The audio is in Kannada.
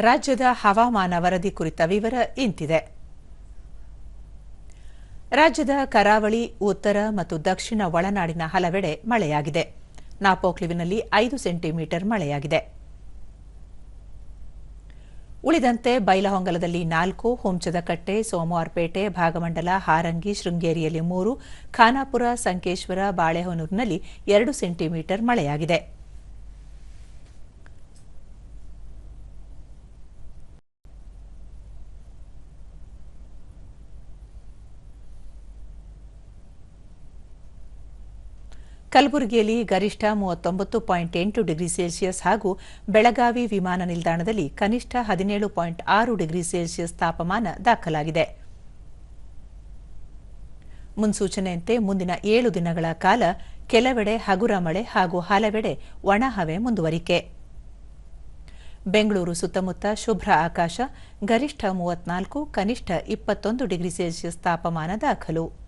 ರಾಜ್ಯದ ಹವಾಮಾನ ವರದಿ ಕುರಿತ ವಿವರ ಇಂತಿದೆ. ರಾಜ್ಯದ ಕರಾವಳಿ, ಉತ್ತರ ಮತ್ತು ದಕ್ಷಿಣ ಒಳನಾಡಿನ ಹಲವೆಡೆ ಮಳೆಯಾಗಿದೆ. ನಾಪೋಕ್ಲಿವಿನಲ್ಲಿ ಐದು ಸೆಂಟಿಮೀಟರ್ ಮಳೆಯಾಗಿದೆ. ಉಳಿದಂತೆ ಬೈಲಹೊಂಗಲದಲ್ಲಿ ನಾಲ್ಕು ಹುಂಚದಕಟ್ಟೆ ಸೋಮವಾರಪೇಟೆ, ಭಾಗಮಂಡಲ, ಹಾರಂಗಿ, ಶೃಂಗೇರಿಯಲ್ಲಿ ಮೂರು, ಖಾನಾಪುರ, ಸಂಕೇಶ್ವರ ಬಾಳೆಹೊನೂರಿನಲ್ಲಿ ಎರಡು ಸೆಂಟಿಮೀಟರ್ ಮಳೆಯಾಗಿದೆ. ಕಲಬುರಗಿಯಲ್ಲಿ ಗರಿಷ್ಠ ಮೂವತ್ತೊಂಬತ್ತು ಪಾಯಿಂಟ್ ಎಂಟು ಡಿಗ್ರಿ ಸೆಲ್ಸಿಯಸ್ ಹಾಗೂ ಬೆಳಗಾವಿ ವಿಮಾನ ನಿಲ್ದಾಣದಲ್ಲಿ ಕನಿಷ್ಠ ಹದಿನೇಳು ಪಾಯಿಂಟ್ ಆರು ಡಿಗ್ರಿ ಸೆಲ್ಸಿಯಸ್ ತಾಪಮಾನ ದಾಖಲಾಗಿದೆ. ಮುನ್ಸೂಚನೆಯಂತೆ ಮುಂದಿನ ಏಳು ದಿನಗಳ ಕಾಲ ಕೆಲವೆಡೆ ಹಗುರ ಮಳೆ ಹಾಗೂ ಹಲವೆಡೆ ಒಣಹವೆ ಮುಂದುವರಿಕೆ. ಬೆಂಗಳೂರು ಸುತ್ತಮುತ್ತ ಶುಭ್ರ ಆಕಾಶ, ಗರಿಷ್ಠ ಮೂವತ್ನಾಲ್ಕು, ಕನಿಷ್ಠ ಇಪ್ಪತ್ತೊಂದು ಡಿಗ್ರಿ ಸೆಲ್ಸಿಯಸ್ ತಾಪಮಾನ ದಾಖಲು.